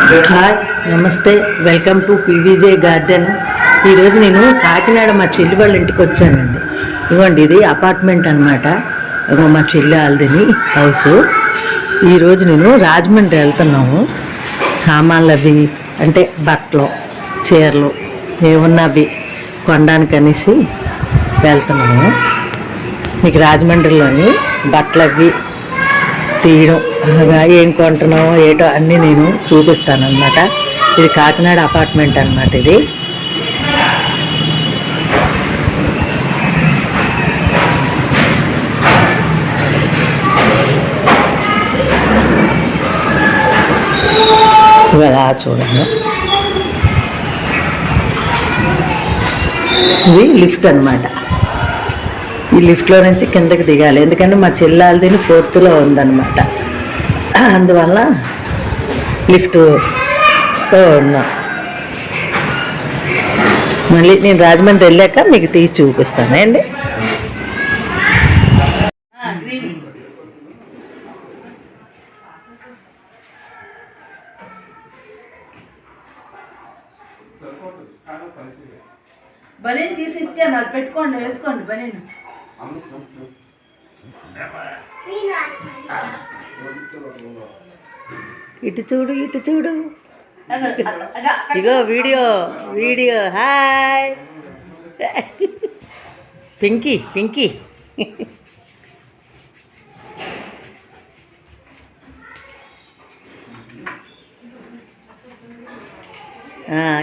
Hi నమస్తే welcome to పీవీజే garden. ఈరోజు నేను కాకినాడ మా చెల్లి వాళ్ళ ఇంటికి వచ్చానండి. ఇవ్వండి ఇది అపార్ట్మెంట్ అనమాట మా చెల్లి వాళ్ళదిని హౌస్. ఈరోజు నేను రాజమండ్రి వెళ్తున్నాము. సామాన్లు అవి అంటే బట్టలు చీరలు ఏమున్నా అవి కొనడానికి అనేసి వెళ్తున్నాము. మీకు రాజమండ్రిలోని బట్టలు అవి తీయడం ఏం కొంటున్నామో ఏటో అన్నీ నేను చూపిస్తాను అనమాట ఇది కాకినాడ అపార్ట్మెంట్ అనమాట ఇది. ఇవి అలా చూడండి. ఇది లిఫ్ట్ అన్నమాట. ఈ లిఫ్ట్లో నుంచి కిందకి దిగాలి. ఎందుకంటే మా చెల్లాలదిని ఫోర్త్లో ఉందన్నమాట. అందువల్ల లిఫ్ట్లో ఉన్నాం. మళ్ళీ నేను రాజమండ్రి వెళ్ళాక మీకు తీసి చూపిస్తాను. అండి బనీన్ తీసి ఇచ్చాను అది పెట్టుకోండి వేసుకోండి బనీన్. ఇటు చూడు ఇటు చూడు. ఇగో video video. Hi Pinky Pinky.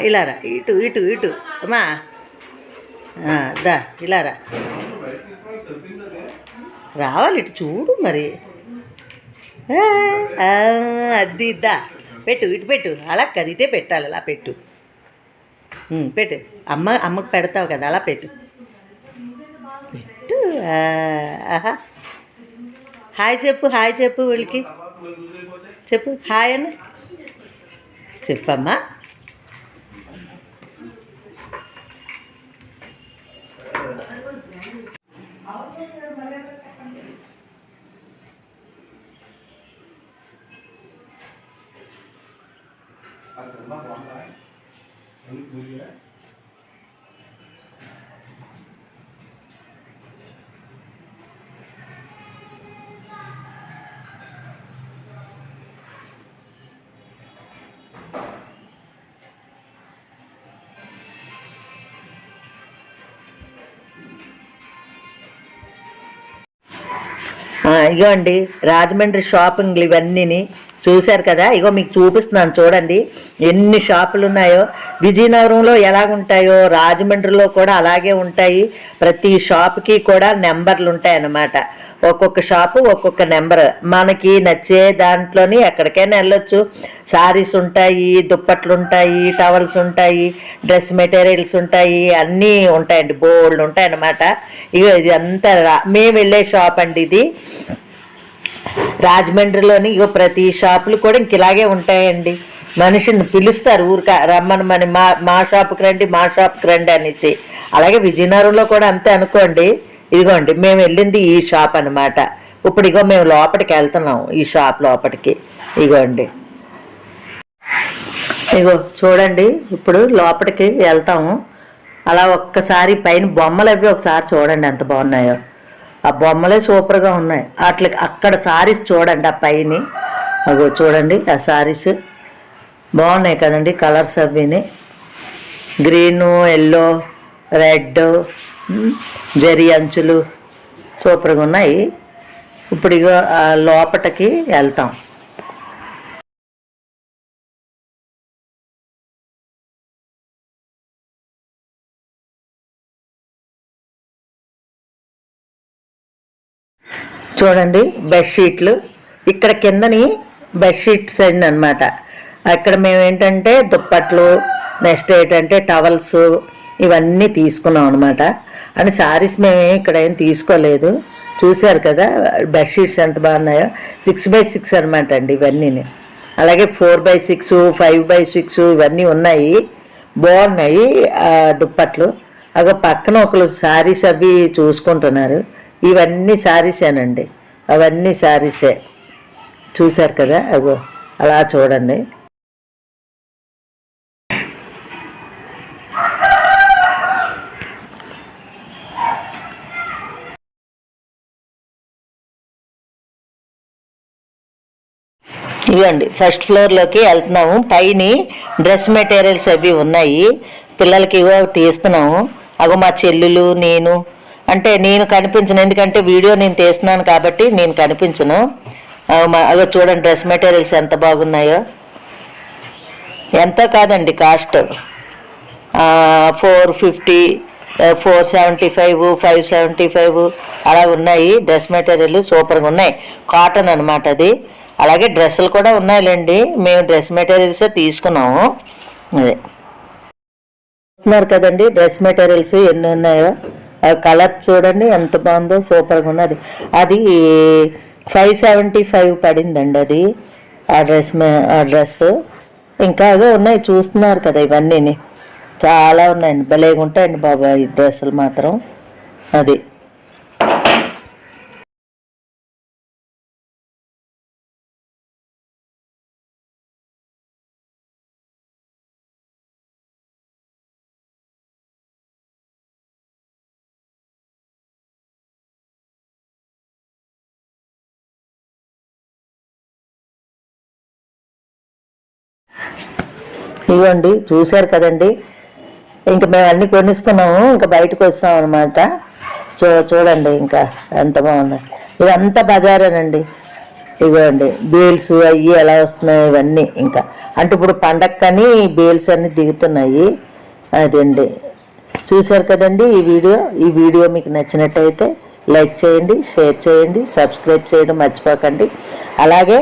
ఇలారా ఇటు ఇటు ఇటు. అమ్మా. దా ఇలారా రావాలి ఇటు చూడు మరి. అది ఇద్దా పెట్టు ఇటు పెట్టు. అలా కదా ఇటే పెట్టాలి అలా పెట్టు. పెట్టు. అమ్మ అమ్మకు పెడతావు కదా అలా పెట్టు. పెట్టు ఆ, ఆహా. హాయ్ చెప్పు హాయ్ చెప్పు వీళ్ళకి చెప్పు హాయ్ అని చెప్పమ్మా. agora vai ficar com ele. ఇగో అండి రాజమండ్రి షాపింగ్లు ఇవన్నీని చూశారు కదా? ఇగో మీకు చూపిస్తున్నాను చూడండి. ఎన్ని షాపులు ఉన్నాయో విజయనగరంలో ఎలాగుంటాయో రాజమండ్రిలో కూడా అలాగే ఉంటాయి. ప్రతి షాప్కి కూడా నెంబర్లు ఉంటాయి అన్నమాట ఒక్కొక్క షాపు ఒక్కొక్క నెంబర్. మనకి నచ్చే దాంట్లోని ఎక్కడికైనా వెళ్ళొచ్చు. సారీస్ ఉంటాయి దుప్పట్లు ఉంటాయి టవల్స్ ఉంటాయి డ్రెస్ మెటీరియల్స్ ఉంటాయి అన్నీ ఉంటాయండి బోల్డ్ ఉంటాయన్నమాట. ఇక ఇది అంతా మేము వెళ్ళే షాప్ అండి ఇది. రాజమండ్రిలోని ఇగో ప్రతి షాపులు కూడా ఇంక ఇలాగే ఉంటాయండి. మనిషిని పిలుస్తారు ఊరిక రమ్మని మన మా మా షాప్కి రండి మా షాప్కి రండి అనేసి. అలాగే విజయనగరంలో కూడా అంతే అనుకోండి. ఇదిగోండి మేము వెళ్ళింది ఈ షాప్ అన్నమాట. ఇప్పుడు ఇగో మేము లోపలికి వెళ్తున్నాం ఈ షాప్ లోపలికి ఇగోండి ఇగో చూడండి ఇప్పుడు లోపలికి వెళ్తాము. అలా ఒక్కసారి పైన బొమ్మలు అవి ఒకసారి చూడండి ఎంత బాగున్నాయో. ఆ బొమ్మలే సూపర్గా ఉన్నాయి. అట్లకి అక్కడ సారీస్ చూడండి ఆ పైన. అగో చూడండి ఆ సారీస్ బాగున్నాయి కదండి కలర్స్ అవిని. గ్రీను ఎల్లో రెడ్ జరి అంచులు సూపర్గా ఉన్నాయి. ఇప్పుడు ఇగో లోపటికి వెళ్తాం. చూడండి బెడ్షీట్లు. ఇక్కడ కిందని బెడ్షీట్స్ అండి అనమాట అక్కడ మేము ఏంటంటే దుప్పట్లు నెక్స్ట్ ఏంటంటే టవల్స్ ఇవన్నీ తీసుకున్నాం అనమాట అని శారీస్ మేము ఇక్కడ ఏం తీసుకోలేదు. చూశారు కదా బెడ్షీట్స్ ఎంత బాగున్నాయో. సిక్స్ బై సిక్స్ అనమాట అండి ఇవన్నీ అలాగే four by six five by six ఇవన్నీ ఉన్నాయి. బాగున్నాయి ఆ దుప్పట్లు. అగో పక్కన ఒకరు శారీస్ అవి చూసుకుంటున్నారు. ఇవన్నీ శారీసేనండి. అవన్నీ శారీసే. చూశారు కదా అగో అలా చూడండి. ఇవ్వండి ఫస్ట్ ఫ్లోర్లోకి వెళ్తున్నాము. పైన డ్రెస్ మెటీరియల్స్ అవి ఉన్నాయి. పిల్లలకి ఇవో తీస్తున్నాము. అగో మా చెల్లెలు నేను. అంటే నేను కనిపించను. ఎందుకంటే వీడియో నేను తీస్తున్నాను కాబట్టి నేను కనిపించను. అగో అగో చూడండి డ్రెస్ మెటీరియల్స్ ఎంత బాగున్నాయో. ఎంత కాదండి cost? Four fifty four seventy five five seventy five అలా ఉన్నాయి. డ్రెస్ మెటీరియల్ సూపర్గా ఉన్నాయి. కాటన్ అనమాట అది. అలాగే డ్రెస్సులు కూడా ఉన్నాయిలేండి. మేము డ్రెస్ మెటీరియల్సే తీసుకున్నాము. అదే. చూస్తున్నారు కదండి డ్రెస్ మెటీరియల్స్ ఎన్ని ఉన్నాయో. ఆ కలర్ చూడండి ఎంత బాగుందో సూపర్గా ఉన్నది అది ఫైవ్ సెవెంటీ ఫైవ్ పడిందండి అది ఆ డ్రెస్ ఆ డ్రెస్ ఇంకా అదే ఉన్నాయి చూస్తున్నారు కదా ఇవన్నీ చాలా ఉన్నాయండి భలేగా ఉంటాయండి బాబా ఈ డ్రెస్సులు మాత్రం. అది. ఇవ్వండి చూశారు కదండి. ఇంకా మేము అన్ని కొనేసుకున్నాము ఇంకా బయటకు వస్తాం అనమాట చూ చూడండి ఇంకా ఎంత బాగున్నాయి. ఇదంతా బజారేనండి. ఇవ్వండి బేల్స్ అవి ఎలా వస్తున్నాయి ఇవన్నీ ఇంకా. అంటే ఇప్పుడు పండక్కని బేల్స్ అన్ని దిగుతున్నాయి. అదండి. చూశారు కదండి ఈ వీడియో. ఈ వీడియో మీకు నచ్చినట్టయితే లైక్ చేయండి షేర్ చేయండి సబ్స్క్రైబ్ చేయడం మర్చిపోకండి. అలాగే